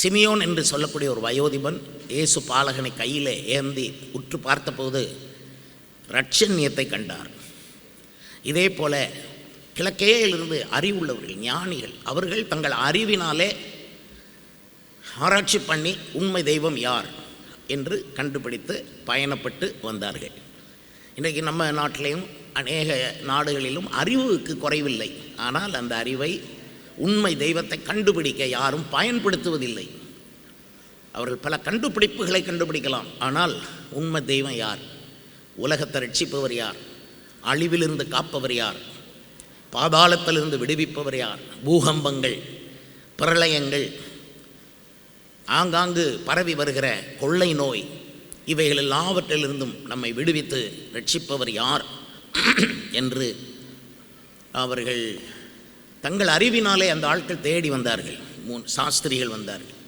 Simeon என்று சொல்லக்கூடிய ஒரு வயோதிபன் இயேசு பாலகனை கையில் ஏந்தி உற்று பார்த்தபோது ரட்சண்யத்தை கண்டார். இதே போல கிழக்கேயிலிருந்து அறிவுள்ளவர்கள் ஞானிகள் அவர்கள் தங்கள் அறிவினாலே ஆராய்ச்சி பண்ணி உண்மை தெய்வம் யார் என்று கண்டுபிடித்து பயணப்பட்டு வந்தார்கள். இன்றைக்கு நம்ம நாட்டிலையும் அநேக நாடுகளிலும் அறிவுக்கு குறைவில்லை. ஆனால் அந்த அறிவை உண்மை தெய்வத்தை கண்டுபிடிக்க யாரும் பயன்படுத்துவதில்லை. அவர்கள் பல கண்டுபிடிப்புகளை கண்டுபிடிக்கலாம். ஆனால் உண்மை தெய்வம் யார்? உலகத்தை ரட்சிப்பவர் யார்? அழிவிலிருந்து காப்பவர் யார்? பாதாளத்திலிருந்து விடுவிப்பவர் யார்? பூகம்பங்கள் பிரளயங்கள் ஆங்காங்கு பரவி வருகிற கொள்ளை நோய் இவைகள் எல்லாவற்றிலிருந்தும் நம்மை விடுவித்து ரட்சிப்பவர் யார்? என்று அவர்கள் தங்கள் அறிவினாலே அந்த ஆட்கள் தேடி வந்தார்கள். மூன் சாஸ்திரிகள் வந்தார்கள்.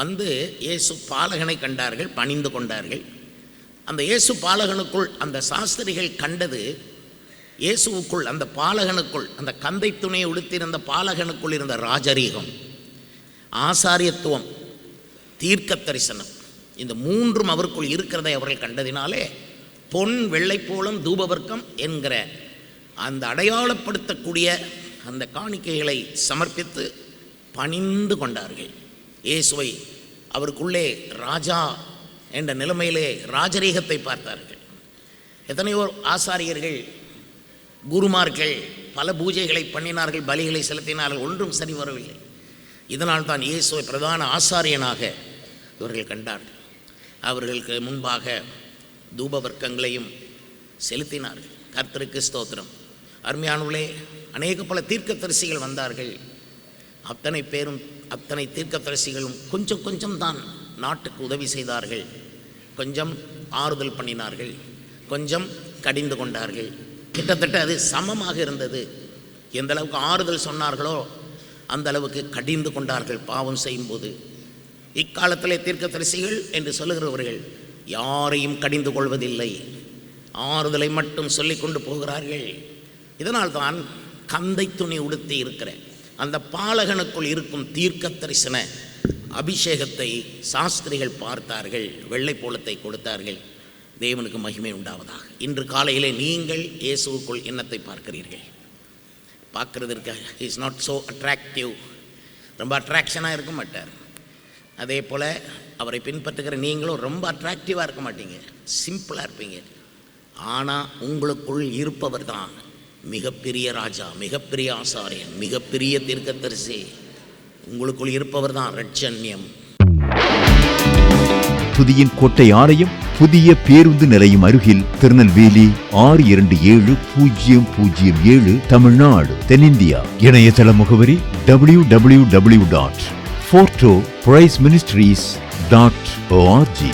வந்து இயேசு பாலகனை கண்டார்கள் பணிந்து கொண்டார்கள். அந்த இயேசு பாலகனுக்குள் அந்த சாஸ்திரிகள் கண்டது இயேசுவுக்குள் அந்த பாலகனுக்குள் அந்த கந்தை துணை உடுத்திருந்த பாலகனுக்குள் இருந்த ராஜரீகம் ஆசாரியத்துவம் தீர்க்க தரிசனம் இந்த மூன்றும் அவருக்குள் இருக்கிறதை அவர்கள் கண்டதினாலே பொன் வெள்ளைப்போளம் தூபவர்க்கம் என்கிற அந்த அடையாளப்படுத்தக்கூடிய அந்த காணிக்கைகளை சமர்ப்பித்து பணிந்து கொண்டார்கள். இயேசுவை அவருக்குள்ளே ராஜா என்ற நிலைமையிலே ராஜரீகத்தை பார்த்தார்கள். எத்தனையோ ஆசாரியர்கள் குருமார்கள் பல பூஜைகளை பண்ணினார்கள் பலிகளை செலுத்தினார்கள் ஒன்றும் சரி வரவில்லை. இதனால் தான் இயேசுவை பிரதான ஆசாரியனாக இவர்கள் கண்டார்கள். அவர்களுக்கு முன்பாக தூப வர்க்கங்களையும் செலுத்தினார்கள். கர்த்தருக்கு ஸ்தோத்திரம். அருமையானவர்களே அநேக பல தீர்க்கதரிசிகள் வந்தார்கள். அத்தனை பேரும் அத்தனை தீர்க்கதரிசிகளும் கொஞ்சம் கொஞ்சம் தான் நாட்டுக்கு உதவி செய்தார்கள். கொஞ்சம் ஆறுதல் பண்ணினார்கள். கொஞ்சம் கடிந்து கொண்டார்கள். கிட்டத்தட்ட அது சமமாக இருந்தது. எந்த அளவுக்கு ஆறுதல் சொன்னார்களோ அந்த அளவுக்கு கடிந்து கொண்டார்கள் பாவம் செய்யும்போது. இக்காலத்திலே தீர்க்கதரிசிகள் என்று சொல்லுகிறவர்கள் யாரையும் கடிந்து கொள்வதில்லை. ஆறுதலை மட்டும் சொல்லிக்கொண்டு போகிறார்கள். இதனால் தான் கந்தை துணி உடுத்தி இருக்கிறேன். அந்த பாலகனுக்குள் இருக்கும் தீர்க்க தரிசன அபிஷேகத்தை சாஸ்திரிகள் பார்த்தார்கள் வெள்ளைப்போளத்தை கொடுத்தார்கள். தேவனுக்கு மகிமை உண்டாவதாக. இன்று காலையிலே நீங்கள் இயேசுவுக்குள் என்னத்தை பார்க்கிறீர்கள். பார்க்குறதற்கு இஸ் நாட் ஸோ அட்ராக்டிவ் ரொம்ப அட்ராக்ஷனாக இருக்க மாட்டார். அதே போல் அவரை பின்பற்றுகிற நீங்களும் ரொம்ப அட்ராக்டிவாக இருக்க மாட்டீங்க. சிம்பிளாக இருப்பீங்க. ஆனால் உங்களுக்குள் இருப்பவர் தான். மிகப்பெரிய ராஜா மிகப்பெரிய ஆசாரியன் மிகப்பெரிய தீர்க்கத்தரிசி உங்களுக்குள் இருப்பவர் தான் ரட்சண்யம். புதியின் கோட்டை ஆலயம் புதிய பேருந்து நிலையம் அருகில் திருநெல்வேலி ஆறு இரண்டு ஏழு பூஜ்ஜியம் பூஜ்ஜியம் ஏழு தமிழ்நாடு தென்னிந்தியா. இணையதள முகவரி W W W dot forto prize ministries dot O R G